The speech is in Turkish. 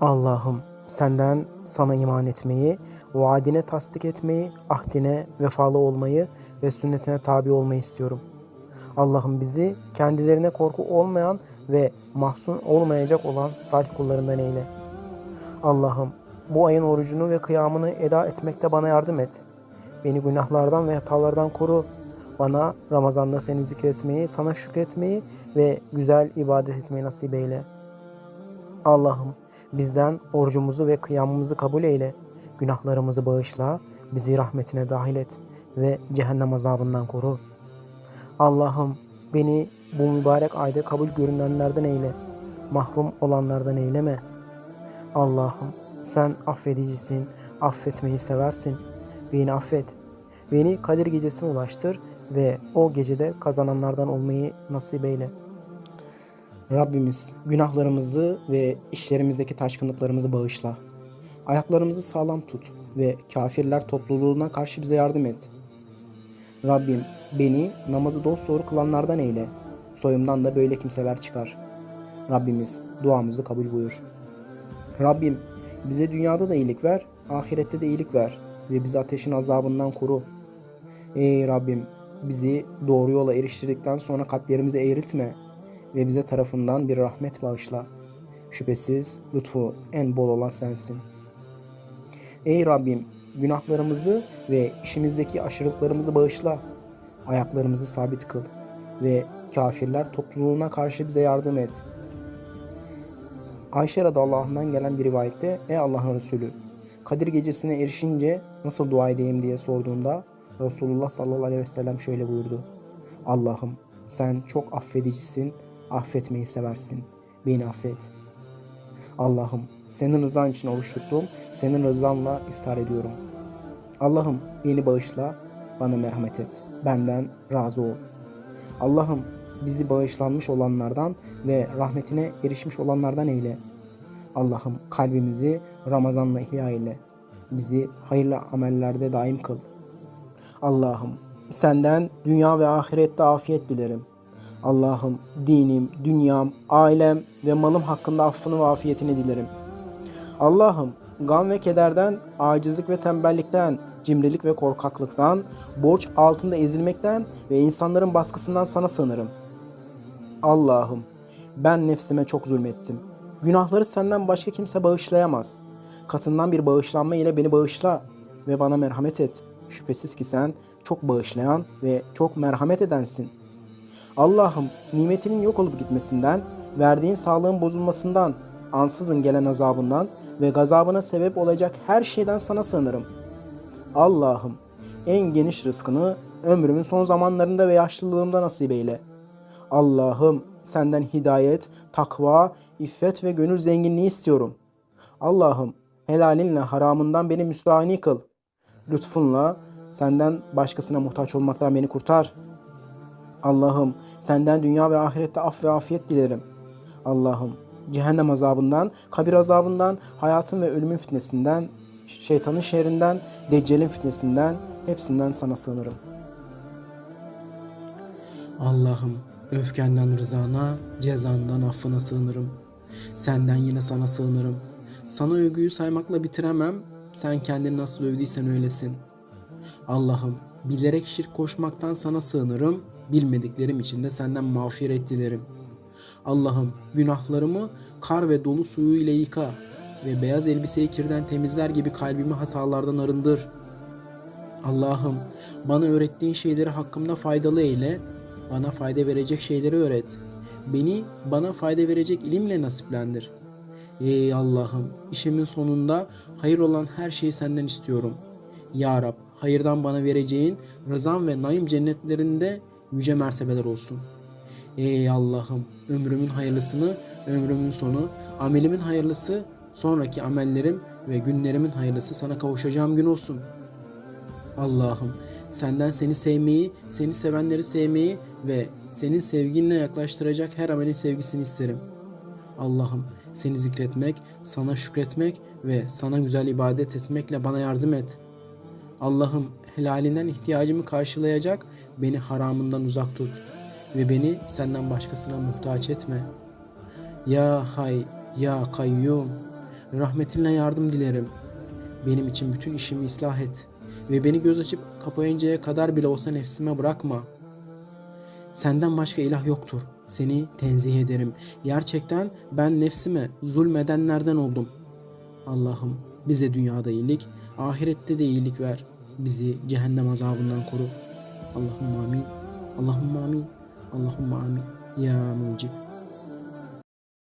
Allah'ım senden sana iman etmeyi, vaadine tasdik etmeyi, ahdine vefalı olmayı ve sünnetine tabi olmayı istiyorum. Allah'ım bizi kendilerine korku olmayan ve mahzun olmayacak olan salih kullarından eyle. Allah'ım bu ayın orucunu ve kıyamını eda etmekte bana yardım et. Beni günahlardan ve hatalardan koru. Bana Ramazan'da seni zikretmeyi, sana şükretmeyi ve güzel ibadet etmeyi nasip eyle. Allah'ım bizden orucumuzu ve kıyamımızı kabul eyle. Günahlarımızı bağışla, bizi rahmetine dahil et ve cehennem azabından koru. Allah'ım beni bu mübarek ayda kabul görünenlerden eyle. Mahrum olanlardan eyleme. Allah'ım sen affedicisin, affetmeyi seversin. Beni affet. Beni Kadir gecesine ulaştır ve o gecede kazananlardan olmayı nasip eyle. Rabbimiz günahlarımızı ve işlerimizdeki taşkınlıklarımızı bağışla. Ayaklarımızı sağlam tut ve kafirler topluluğuna karşı bize yardım et. Rabbim beni namazı dosdoğru kılanlardan eyle. Soyumdan da böyle kimseler çıkar. Rabbimiz duamızı kabul buyur. Rabbim bize dünyada da iyilik ver, ahirette de iyilik ver ve bizi ateşin azabından koru. Ey Rabbim bizi doğru yola eriştirdikten sonra kalplerimizi eğriltme ve bize tarafından bir rahmet bağışla. Şüphesiz lütfu en bol olan sensin. Ey Rabbim günahlarımızı ve işimizdeki aşırılıklarımızı bağışla. Ayaklarımızı sabit kıl ve kafirler topluluğuna karşı bize yardım et. Ayşe radıyallahu gelen bir rivayette Ey Allah'ın Resulü Kadir gecesine erişince nasıl dua edeyim diye sorduğunda Resulullah sallallahu aleyhi ve sellem şöyle buyurdu. Allah'ım sen çok affedicisin, affetmeyi seversin. Beni affet. Allah'ım senin rızan için oruç senin rızanla iftar ediyorum. Allah'ım beni bağışla, bana merhamet et. Benden razı ol. Allah'ım bizi bağışlanmış olanlardan ve rahmetine erişmiş olanlardan eyle. Allah'ım kalbimizi Ramazan'la ihya eyle. Bizi hayırlı amellerde daim kıl. Allah'ım senden dünya ve ahirette afiyet dilerim. Allah'ım dinim, dünyam, ailem ve malım hakkında affını ve afiyetini dilerim. Allah'ım gam ve kederden, acizlik ve tembellikten, cimrilik ve korkaklıktan, borç altında ezilmekten ve insanların baskısından sana sığınırım. Allah'ım ben nefsime çok zulmettim. Günahları senden başka kimse bağışlayamaz. Katından bir bağışlanma ile beni bağışla ve bana merhamet et. Şüphesiz ki sen çok bağışlayan ve çok merhamet edensin. Allah'ım nimetinin yok olup gitmesinden, verdiğin sağlığın bozulmasından, ansızın gelen azabından ve gazabına sebep olacak her şeyden sana sığınırım. Allah'ım en geniş rızkını ömrümün son zamanlarında ve yaşlılığımda nasip eyle. Allah'ım senden hidayet, takva, iffet ve gönül zenginliği istiyorum. Allah'ım helalinle haramından beni müstahni kıl. Lütfunla senden başkasına muhtaç olmaktan beni kurtar. Allah'ım senden dünya ve ahirette af ve afiyet dilerim. Allah'ım cehennem azabından, kabir azabından, hayatın ve ölümün fitnesinden, şeytanın şerrinden, deccalin fitnesinden, hepsinden sana sığınırım. Allah'ım öfkenden rızana, cezandan affına sığınırım. Senden yine sana sığınırım. Sana övgüyü saymakla bitiremem. Sen kendini nasıl övdüysen öylesin. Allah'ım bilerek şirk koşmaktan sana sığınırım. Bilmediklerim için de senden mağfiret dilerim. Allah'ım günahlarımı kar ve dolu suyu ile yıka ve beyaz elbiseyi kirden temizler gibi kalbimi hatalardan arındır. Allah'ım bana öğrettiğin şeyleri hakkımda faydalı eyle, bana fayda verecek şeyleri öğret. Beni bana fayda verecek ilimle nasiplendir. Ey Allah'ım işimin sonunda hayır olan her şeyi senden istiyorum. Ya Rab hayırdan bana vereceğin rızan ve naim cennetlerinde yüce mertebeler olsun. Ey Allah'ım ömrümün hayırlısını, ömrümün sonu, amelimin hayırlısı, sonraki amellerim ve günlerimin hayırlısı sana kavuşacağım gün olsun. Allah'ım senden seni sevmeyi, seni sevenleri sevmeyi ve senin sevginle yaklaştıracak her amelin sevgisini isterim. Allah'ım seni zikretmek, sana şükretmek ve sana güzel ibadet etmekle bana yardım et. Allah'ım helalinden ihtiyacımı karşılayacak, beni haramından uzak tut ve beni senden başkasına muhtaç etme. Ya Hay, Ya Kayyum, Rahmetinle yardım dilerim. Benim için bütün işimi ıslah et. Ve beni göz açıp kapayıncaya kadar bile olsa nefsime bırakma. Senden başka ilah yoktur. Seni tenzih ederim. Gerçekten ben nefsime zulmedenlerden oldum. Allah'ım bize dünyada iyilik, ahirette de iyilik ver. Bizi cehennem azabından koru. Allahümme amin. Allahümme amin. Allahümme amin. Ya mucib.